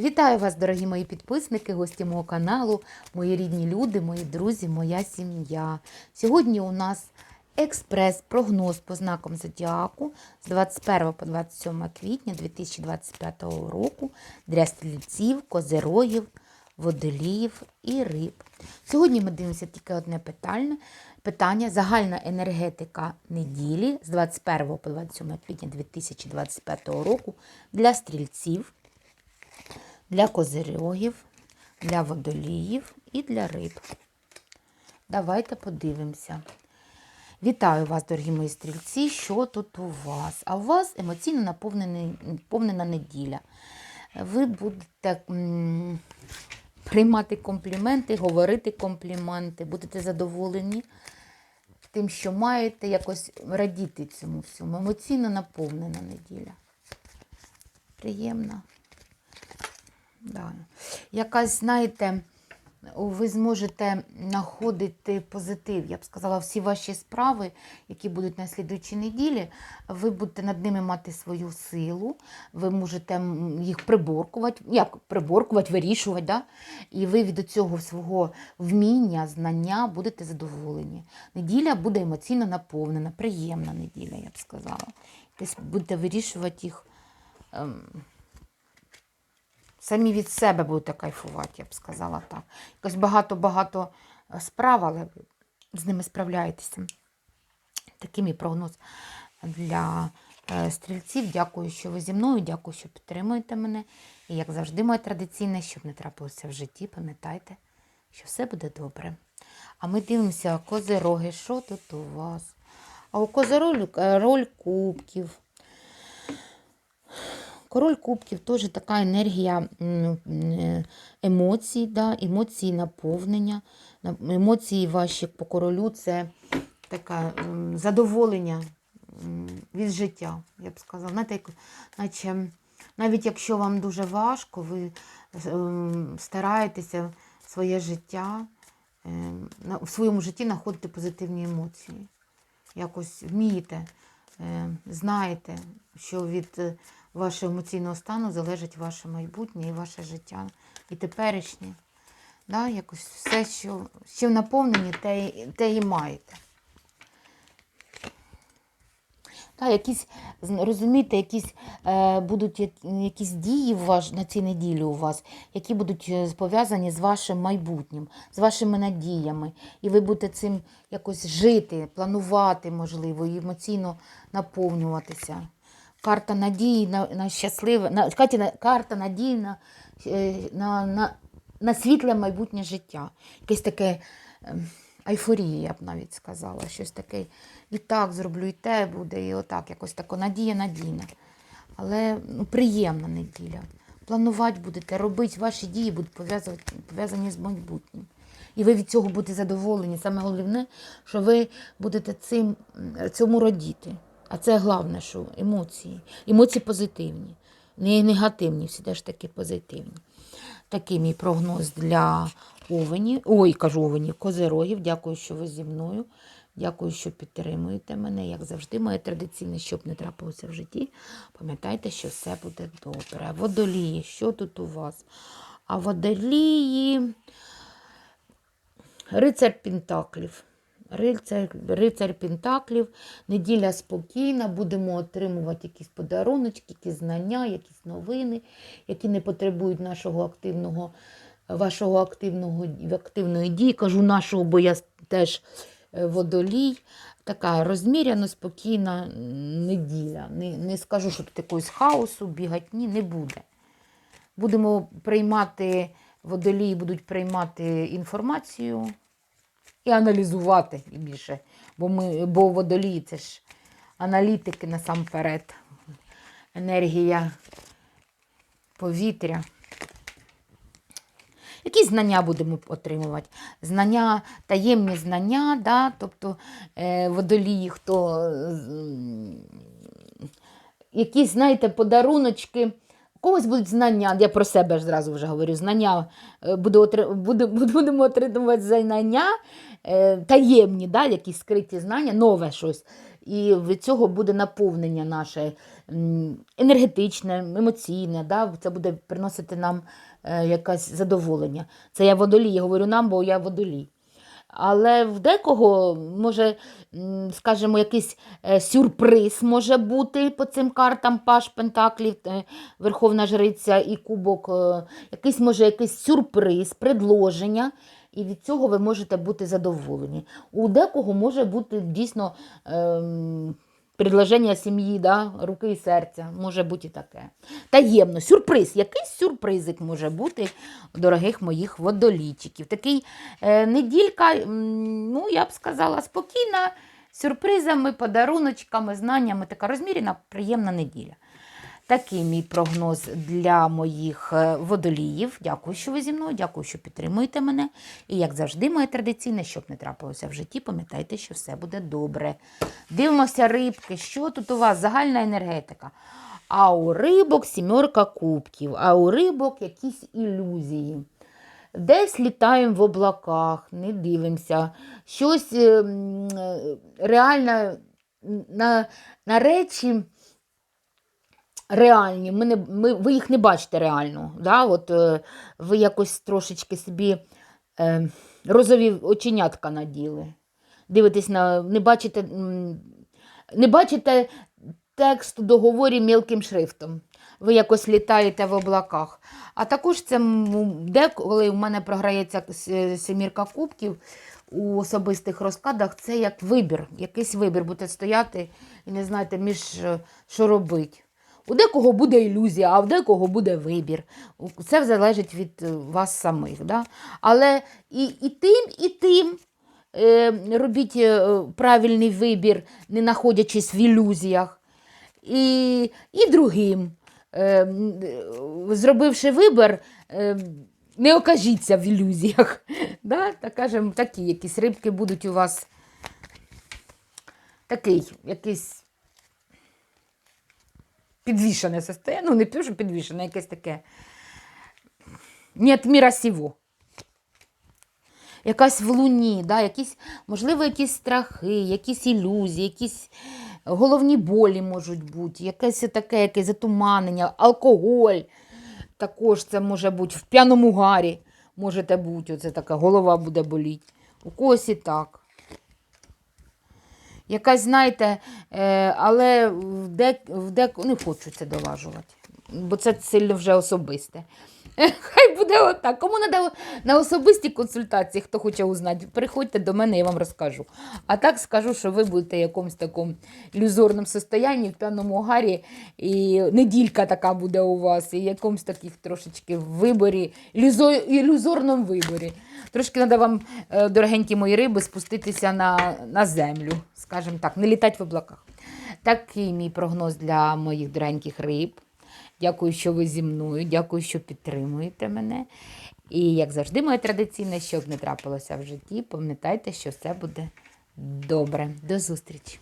Вітаю вас, дорогі мої підписники, гості мого каналу, мої рідні люди, мої друзі, моя сім'я. Сьогодні у нас експрес-прогноз по знакам зодіаку з 21 по 27 квітня 2025 року для стрільців, козерогів, водоліїв і риб. Сьогодні ми дивимося тільки одне питання. Питання загальна енергетика неділі з 21 по 27 квітня 2025 року для стрільців для козирьогів, для водоліїв і для риб. Давайте подивимося. Вітаю вас, дорогі мої стрільці. Що тут у вас? А у вас емоційно наповнена неділя. Ви будете приймати компліменти, говорити компліменти, будете задоволені тим, що маєте, якось радіти цьому всьому. Емоційно наповнена неділя. Приємна. Да. Якась, знаєте, ви зможете знаходити позитив. Я б сказала, всі ваші справи, які будуть на слідуючій неділі, ви будете над ними мати свою силу, ви можете їх приборкувати, як приборкувати, вирішувати. Да? І ви від цього свого вміння, знання будете задоволені. Неділя буде емоційно наповнена, приємна неділя, я б сказала. Десь будете вирішувати їх. ем, самі від себе будете кайфувати, я б сказала так. Якось багато-багато е, справ, але з ними справляєтеся. Такий мій прогноз для е, стрільців. Дякую, що ви зі мною, дякую, що підтримуєте мене. І як завжди, моє традиційне, щоб не трапилося в житті, пам'ятайте, що все буде добре. А ми дивимося, козироги, що тут у вас? А у козиролю е, роль кубків. Король кубків теж така енергія е, емоцій, да, емоції наповнення. Емоції ваші по королю це таке задоволення від життя, я б сказала. Знаєте, як, наче, навіть якщо вам дуже важко, ви стараєтеся своє життя, на- в своєму житті знаходити позитивні емоції. Якось вмієте, е, знаєте, що від е, вашого емоційного стану залежить ваше майбутнє і ваше життя, і теперішнє. Да, якось все, що, що наповнені, те, те і маєте. Та, якісь, розумієте, якісь е, будуть якісь дії в ваш, на цій неділі у вас, які будуть е, пов'язані з вашим майбутнім, з вашими надіями. І ви будете цим якось жити, планувати, можливо, і емоційно наповнюватися. Карта надії на, на щасливе, на, Катя, карта надії на, е, на, на, на світле майбутнє життя. Якесь таке ем, айфорія, я б навіть сказала. Щось таке. І так зроблю, і те буде, і отак, якось тако надія надійна. Але ну, приємна неділя. Планувати будете, робити ваші дії будуть пов'язані з майбутнім. І ви від цього будете задоволені. Саме головне, що ви будете цим, цьому радіти. А це головне, що емоції. Емоції позитивні, не негативні, всі теж таки позитивні. Такий мій прогноз для овені. Ой, кажу овені, козирогів. Дякую, що ви зі мною. Дякую, що підтримуєте мене. Як завжди, моє традиційне, щоб не трапилося в житті. Пам'ятайте, що все буде добре. Водолії, що тут у вас? А водолії. Рицар Пентаклів. Рицар, рицар Пентаклів. Неділя спокійна, будемо отримувати якісь подаруночки, якісь знання, якісь новини, які не потребують нашого активного, вашого активного, активної дії. Кажу нашого, бо я теж е, водолій. Така розміряно, спокійна неділя. Не, не скажу, що тут якогось хаосу, бігатні не буде. Будемо приймати, водолії будуть приймати інформацію і аналізувати більше. Бо, ми, бо водолії це ж аналітики насамперед. Енергія повітря. Які знання будемо отримувати? Знання, таємні знання, да? тобто е, водолії, хто е, м, якісь, знаєте, подаруночки. У когось будуть знання, я про себе ж зразу вже говорю, знання, е, буду, будемо отримувати знання, е, таємні, да, якісь скриті знання, нове щось. і від цього буде наповнення наше енергетичне, емоційне. Да? Це буде приносити нам е, якесь задоволення. Це я водолій, я говорю нам, бо я водолій. Але в декого може, скажімо, якийсь е, сюрприз може бути по цим картам Паш Пентаклів, е, Верховна Жриця і Кубок. е, Якийсь може якийсь сюрприз, предложення, і від цього ви можете бути задоволені. У декого може бути дійсно ем, предложення сім'ї, да? руки і серця, може бути і таке. Таємно, сюрприз, якийсь сюрпризик може бути дорогих моїх водолітчиків. Такий е, неділька, ну я б сказала, спокійна, сюрпризами, подаруночками, знаннями, така розмірена, приємна неділя. Такий мій прогноз для моїх е, водоліїв. Дякую, що ви зі мною, дякую, що підтримуєте мене. І як завжди, моє традиційне, щоб не трапилося в житті, пам'ятайте, що все буде добре. Дивимося рибки, що тут у вас загальна енергетика. А у рибок сімерка кубків, а у рибок якісь ілюзії. Десь літаємо в облаках, не дивимося. Щось е, м, е, реально на, на речі реальні. Ми не, ми, ви їх не бачите реально. Да? От, е, ви якось трошечки собі е, розові оченятка наділи. Дивитесь на, не бачите, не бачите текст у договорі мілким шрифтом. Ви якось літаєте в облаках. А також це деколи в мене програється семірка кубків у особистих розкладах, це як вибір, якийсь вибір. Будете стояти і не знаєте, між е, що робити. У декого буде ілюзія, а в декого буде вибір. Це залежить від е, вас самих. Да? Але і, і тим, і тим е, робіть е, правильний вибір, не знаходячись в ілюзіях. І, і другим, зробивши вибір, не окажіться в ілюзіях. Да? Так кажемо, такі якісь рибки будуть у вас такий якийсь підвішене состояние. Ну, не що підвішене, якесь таке. Нет міра сього. Якась в луні, да? якісь, можливо, якісь страхи, якісь ілюзії, якісь головні болі можуть бути, якесь таке якесь затуманення, алкоголь. Також це може бути в п'яному гарі. Можете бути, оце така голова буде боліти. У когось і так. Якась, знаєте, е, але в дек, в дек, не хочу це долажувати, бо це сильно вже особисте. Хай буде отак. Кому треба на особисті консультації, хто хоче узнати, приходьте до мене, я вам розкажу. А так скажу, що ви будете в якомусь такому ілюзорному состоянні, в п'яному гарі, і неділька така буде у вас, і в якомусь таких трошечки виборі, ілюзо, ілюзорному виборі. Трошки треба вам, е, дорогенькі мої риби, спуститися на, на землю, скажімо так, не літати в облаках. Такий мій прогноз для моїх дорогеньких риб. Дякую, що ви зі мною, дякую, що підтримуєте мене. І, як завжди, моє традиційне, щоб не трапилося в житті, пам'ятайте, що все буде добре. До зустрічі!